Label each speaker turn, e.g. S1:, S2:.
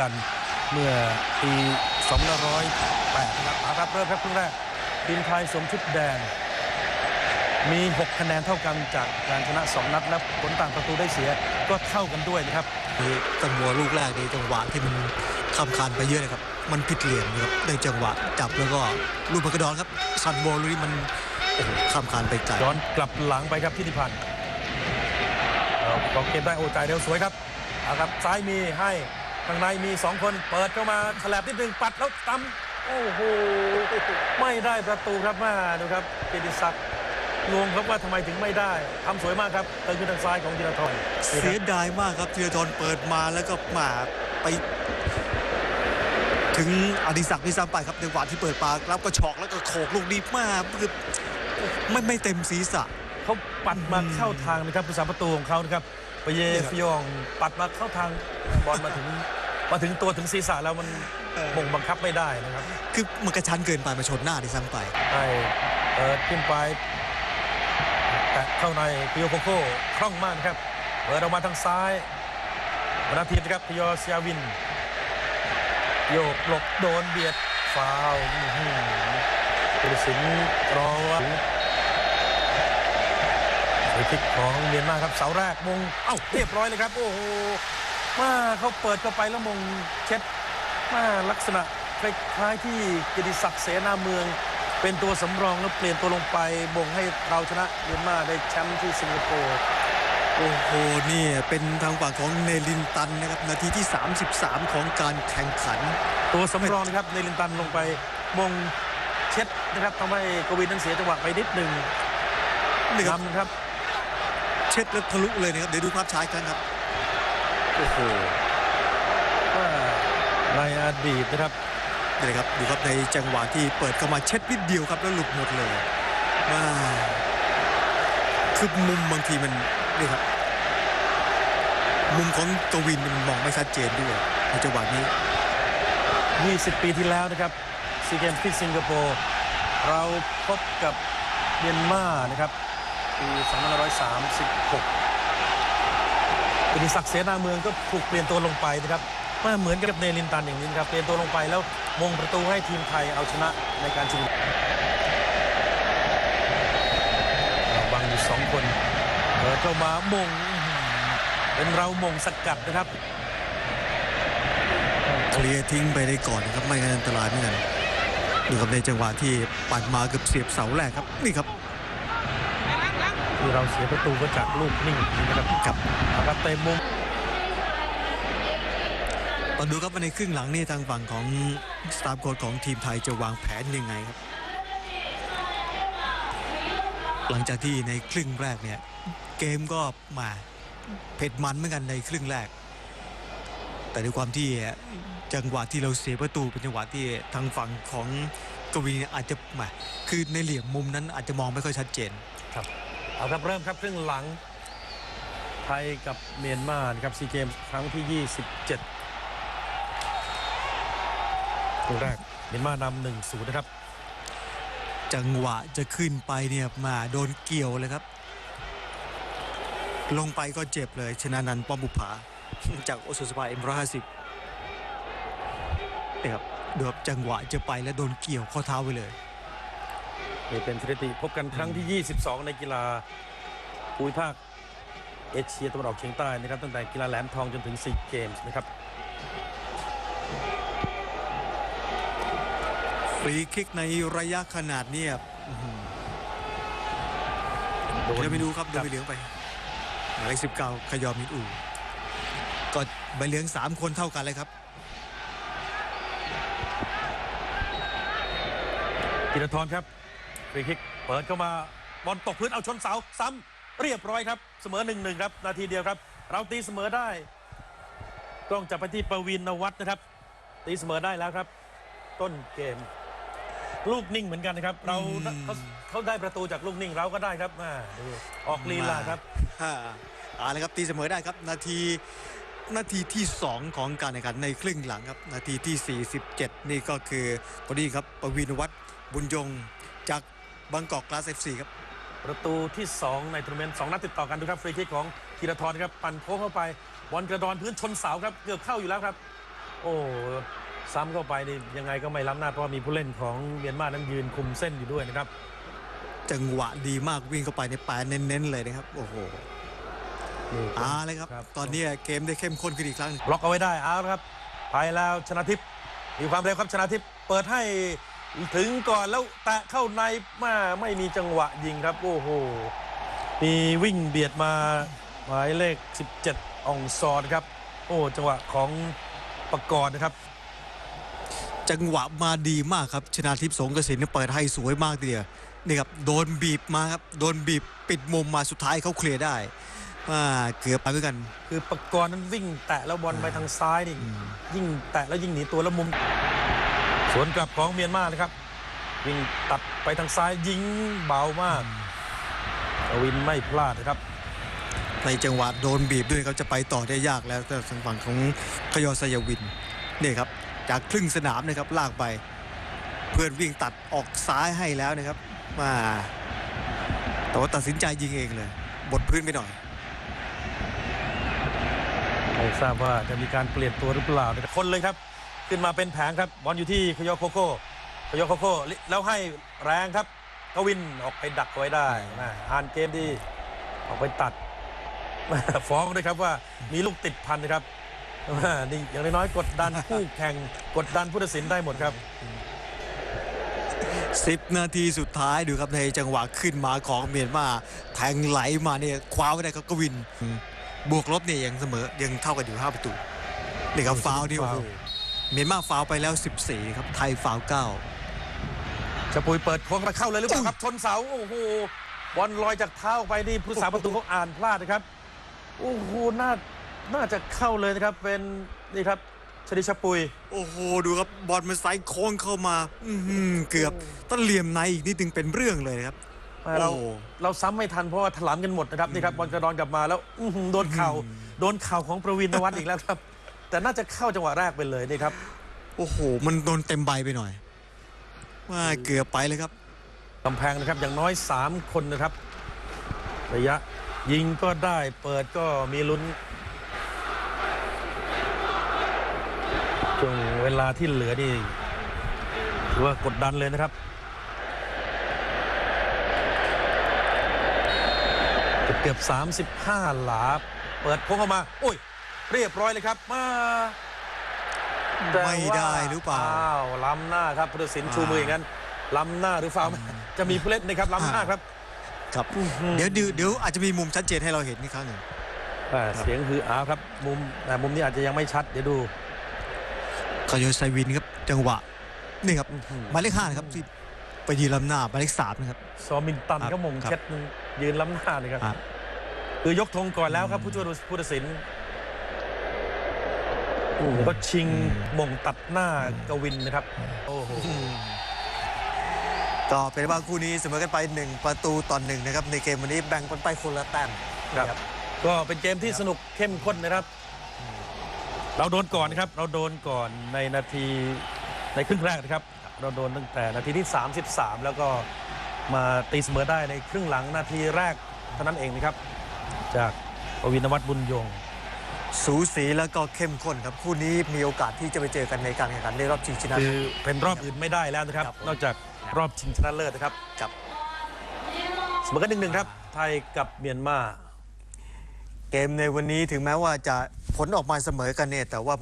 S1: กันเมื่อปี2508นะครับเอาครับเริ่มครับครึ่งแรกทีมไทยสวมชุดแดงมี 6 คะแนนเท่ากันจากการชนะ 2 นัด และผลต่างประตูได้เสียก็เท่ากันด้วยนะครับ
S2: คือจังหวะลูกแรกนี่จังหวะที่มันคำคานไปเยอะเลยครับ มันผิดเหลี่ยมนะครับได้จังหวะจับแล้วก็ลูกพักกระดอนครับซันโบลูกนี้มันโอ้โหคำคานไปไกล
S1: ย้อนกลับหลังไปครับที่นิพันธ์เอากองเกมได้โอ้จ่ายเร็วสวยครับเอาครับซ้ายมีให้ ข้างในมี 2 คนเปิดเข้ามาฉลบนิดหนึ่งปัดแล้วตำโอ้โห ไม่ได้ประตูครับมาดูครับเกียรติศักดิ์งงครับว่าทำไมถึงไม่ได้ทำสวยมากครับเติมขึ้นทางซ้ายของธีรทรนี่
S2: เสี
S1: ค
S2: ย
S1: รับ
S2: ดายมากครับธีรทรเปิดมาแล้วก็มาไป ถึงอดิศักดิ์ด้วยซ้ำไปครับในหวะที่เปิดปากรับก็ฉอกแล้วก็โขกลูกดีมากคือไม่ไม่เต็มศีรษะ
S1: เขาปัดมา
S2: อืม
S1: เข้าทางนะครับผู้สาประตูของเขานะครับปเย
S2: เนี่ยครับ
S1: ฟิยองปัดมาเข้าทางบอลมาถึง มาถึงตัวถึงศีรษะแล้วมันบ่งบังคับไม่ได้นะครับ
S2: คือมันกระชั้นเกินไปมาชนหน้าด้วยซ้ำไป
S1: ให้เปิดขึ้นไปแตะเข้าในพิโยโคโค่คล่องมากนะครับเปิดออกมาทางซ้ายวันอาทิตย์นะครับพิโยเซียวินโยกหลบโดนเบียดฟาวล์อื้อหือผู้ตัดสินรอว่าฟรีคิกของเมียนมาครับเสาแรกมงเอ้าเรียบร้อยเลยครับ โอ้โห มาเขาเปิดเข้าไปแล้วมงเช็ดมาลักษณะคล้ายๆที่กิติศักดิ์เสนาเมือง เป็นตัวสำรองแล้วเปลี่ยนตัวลงไปบ่งให้เราชนะเมียนมาได้แชมป์ที่สิงคโปร์
S2: โอ้โหนี่เป็นทางฝั่งของเนลินตันนะครับนาทีที่ 33 ของการแข่งขัน
S1: ตัวสำรองนะครับในลินตันลงไปมงเช็ดนะครับทำให้กวินนั้นเสียจังหวะไปนิดหนึ่ง
S2: นี่ครับ
S1: นำครับ
S2: เช็ดแล้วทะลุเลยนะครับเดี๋ยวดูภาพช้าอีกครั้งครับ โอ้โห
S1: ว่าในอดีตนะครับ
S2: นี่เลยครับดูครับในจังหวะที่เปิดเข้ามาเช็ดนิดเดียวครับแล้วหลุดหมดเลยว้าคือมุมบางทีมันนี่ครับ มุมของกวินมันมองไม่ชัดเจนด้วยในจังหวะนี้
S1: 20 ปีที่แล้วนะครับซีเกมที่สิงคโปร์เราพบกับเมียนมานะครับปี 2536 กิติศักดิ์เสนาเมืองก็ถูกเปลี่ยนตัวลงไปนะครับมาเหมือนกับเนลินตันอย่างนี้นครับเปลี่ยนตัวลงไปแล้วมงประตูให้ทีมไทยเอาชนะในการชิงราบังอยู่สองคนเปิดเข้ามามงเป็นเรามงสกัดนะครับ
S2: เคลียร์ทิ้งไปได้ก่อนนะครับไม่งั้นอันตรายเหมือนกันดูครับในจังหวะที่ปัดมาเกือบเสียบเสาแรกครับนี่ครับ
S1: ที่เราเสียประตูก็จากลูกนิ่งนะครับ
S2: ครับ
S1: แล้วก็เต็มมุม
S2: ตอนดูครับว่าในครึ่งหลังนี่ทางฝั่งของสตาฟโค้ชของทีมไทยจะวางแผนยังไงครับ หลังจากที่ในครึ่งแรกเนี่ยเกมก็มาเผ็ดมันเหมือนกันในครึ่งแรก แต่ด้วยความที่จังหวะที่เราเสียประตูเป็นจังหวะที่ทางฝั่งของกวีเนี่ยอาจจะมาคือในเหลี่ยมมุมนั้นอาจจะมองไม่ค่อยชัดเจน
S1: เอาครับเริ่มครับครึ่งหลัง ไทยกับเมียนมาครับซีเกมส์ครั้งที่ 27คู่แรกเมียนมานำหนึ่งศูนย์นะครับ
S2: จังหวะจะขึ้นไปเนี่ยมาโดนเกี่ยวเลยครับ ลงไปก็เจ็บเลย ชนะนันป้อมบุภาจากโอสุสภาเอ็มร้อยห้าสิบนี่ครับดูจังหวะจะไปแล้วโดนเกี่ยวข้อเท้าไปเลย
S1: นี่เป็นสถิติพบกันครั้งที่ 22 ในกีฬาภูมิภาคเอเชียตะวันออกเฉียงใต้นะครับตั้งแต่กีฬาแหลมทองจนถึงซีเกมส์นะครับ
S2: ฟรีคิกในระยะขนาดเนี้อื้อหือ
S1: โดน
S2: เดี๋ยวไปดูครับโดนใบเหลืองไปหมายเลขสิบเก้าขยอมมินอูก็ใบเหลืองสามคนเท่ากันเลยครับ
S1: ธีรทรครับ ฟรีคิกเปิดเข้ามาบอลตกพื้นเอาชนเสาซ้ำเรียบร้อยครับ เสมอหนึ่งหนึ่งครับ นาทีเดียวครับ เราตีเสมอได้กล้องจับไปที่ประวินนวัฒน์นะครับ ตีเสมอได้แล้วครับ ต้นเกม ลูกนิ่งเหมือนกันนะครับ เรา
S2: อืม
S1: เขาเขาได้ประตูจากลูกนิ่งเราก็ได้ครับมาดูออกลีลาครับ
S2: อ่าเอาละครับตีเสมอได้ครับ นาทีนาทีที่ 2 ของการแข่งขันในครึ่งหลังครับ นาทีที่ 47 นี่ก็คือคนนี้ครับ ประวินวัฒน์บุญยงจาก บางกอกกลาสเอฟซีครับ
S1: ประตูที่ 2 ในทัวร์นาเมนต์สองนัดติดต่อกันดูครับฟรีคิกของธีรทรครับปั่นโค้งเข้าไปบอลกระดอนพื้นชนเสาครับเกือบเข้าอยู่แล้วครับ โอ้ซ้ำเข้าไปนี่ยังไงก็ไม่ล้ำหน้าเพราะว่ามีผู้เล่นของเมียนมานั้นยืนคุมเส้นอยู่ด้วยนะครับ
S2: จังหวะดีมากวิ่งเข้าไปในแปรเน้นๆเลยนะครับ โอ้โห
S1: นี่
S2: เอาเลยครับ
S1: ครับ
S2: ตอนนี้เกมได้เข้มข้นขึ้นอีกครั้ง
S1: บล็อกเอาไว้ได้เอาละครับไปแล้วชนะทิพย์มีความเร็วครับชนะทิพย์เปิดให้ ถึงก่อนแล้วแตะเข้าในมาไม่มีจังหวะยิงครับโอ้โหมีวิ่งเบียดมาหมายเลข 17อองซอนครับ โอ้จังหวะของประกรณ์นะครับ
S2: จังหวะมาดีมากครับชนาทิพย์สงกสินเปิดให้สวยมากทีเดียวนี่ครับโดนบีบมาครับโดนบีบปิดมุมมาสุดท้ายเขาเคลียร์ได้อ่าเกือบไปเหมือนกัน
S1: คือประกรณ์นั้นวิ่งแตะแล้วบอลไปทางซ้ายนี่ยิ่งแตะแล้วยิ่งหนีตัวแล้วมุม สวนกลับของเมียนมานะครับ วิ่งตัดไปทางซ้ายยิงเบามากกวินไม่พลาดนะครับ
S2: ในจังหวะโดนบีบด้วยเขาจะไปต่อได้ยากแล้วแต่ทางฝั่งของขยอสยวินนี่ครับ จากครึ่งสนามนะครับลากไป เพื่อนวิ่งตัดออกซ้ายให้แล้วนะครับมาแต่ว่าตัดสินใจยิงเองเลยบดพื้นไปหน่อย
S1: ไม่ทราบว่าจะมีการเปลี่ยนตัวหรือเปล่านะครับคนเลยครับ ขึ้นมาเป็นแผงครับบอลอยู่ที่คยอโคโค่คยอโคโค่แล้วให้แรงครับกวินออกไปดักไว้ได้นะอ่านเกมดีออกไปตัดฟ้องด้วยครับว่ามีลูกติดพันนะครับว่านี่อย่างน้อยๆกดดันคู่แข่งกดดันผู้ตัดสินได้หมดครับ
S2: 10นาทีสุดท้ายดูครับในจังหวะขึ้นมาของเมียนมาแทงไหลมาเนี่ยคว้าไว้ได้ครับกวิน บวกลบเนี่ยยังเสมอยังเท่ากันอยู่5ประตูนี่ครับฟาวล์นี่โอ้โห เมียนมาฟาวล์ไปแล้ว 14 ครับ ไทยฟาวล์9
S1: จะปุยเปิดโค้งมาเข้าเลยหรือเปล่าครับชนเสาโอ้โหบอลลอยจากเท้าออกไปนี่ผู้สาประตูเขาอ่านพลาดนะครับโอ้โหน่าน่าจะเข้าเลยนะครับเป็นนี่ครับชนิชปุย
S2: โอ้โห ดูครับบอลมันไซส์โค้งเข้ามาอื้อหือเกือบต้นเหลี่ยมในอีกนิดนึงเป็นเรื่องเลยนะครับ
S1: เรา
S2: โอ้
S1: เราซ้ำไม่ทันเพราะว่าถลำกันหมดนะครับนี่ครับบอลกระดอนกลับมาแล้วอื้อหือโดนเข่าโดนเข่าของประวินนวัตอีกแล้วครับ แต่น่าจะเข้าจังหวะแรกไปเลยนี่ครับ
S2: โอ้โห มันโดนเต็มใบไปหน่อย ว่าเกือบไปเลยครับ
S1: กำแพงนะครับอย่างน้อย 3 คนนะครับ ระยะยิงก็ได้เปิดก็มีลุ้นช่วงเวลาที่เหลือนี่ถือว่ากดดันเลยนะครับเกือบเกือบ35 หลา เปิดโค้งเข้ามาโอ้ย เรียบร้อยเลยครับมาแต่ว่า
S2: ไม่ได้หรือเปล่า
S1: อ้าวล้ำหน้าครับพุทธศิลป์ชูมืออย่างนั้นล้ำหน้าหรือฟาวล์ไหมจะมีผู้เล่นนะครับล้ำหน้าครับ
S2: ครับเดี๋ยวเดี๋ยวเดี๋ยวอาจจะมีมุมชัดเจนให้เราเห็นอีกครั้งหนึ่ง
S1: อ่าเสียงฮืออาครับมุมแต่มุมนี้อาจจะยังไม่ชัดเดี๋ยวดู
S2: ขยอยไซวินครับจังหวะนี่ครับ
S1: อื้อหือ
S2: หมายเลขห้านะครับที่ไปยืนลำหน้าหมายเลขสามนะครับ
S1: ซอมินตัน
S2: ครับ
S1: ก็มง
S2: ครับ
S1: เช็ดยืนล้ำหน้าเลยครับ
S2: ครับ
S1: คือยกธงก่อนแล้วครับผู้ช่วยผู้ตัดสิน ก็ชิงมงตัดหน้ากวินนะครับ โอ้โห
S2: ก็เป็นว่าคู่นี้เสมอกันไปหนึ่งประตูต่อหนึ่งนะครับ ในเกมวันนี้แบ่งกันไปคนละแต้ม
S1: ครับ ก็เป็นเกมที่สนุกเข้มข้นนะครับ เราโดนก่อนนะครับ เราโดนก่อนในนาทีในครึ่งแรกนะครับ เราโดนตั้งแต่นาทีที่ 33 แล้วก็มาตีเสมอได้ในครึ่งหลังนาทีแรกเท่านั้นเองนะครับ จากปวินวัฒน์บุญยง
S2: สูสีแล้วก็เข้มข้นครับคู่นี้มีโอกาสที่จะไปเจอกันในการแข่งขันในรอบชิงชนะ
S1: คือเป็นรอบอื่นไม่ได้แล้วนะครับ
S2: ครับผม
S1: นอกจากรอบชิงชนะเลิศนะครับ
S2: กับ
S1: เสมอกันหนึ่งหนึ่งครับ ไทยกับเมียนมา
S2: เกมในวันนี้ถึงแม้ว่าจะผลออกมาเสมอกันเนี่ยแต่ว่า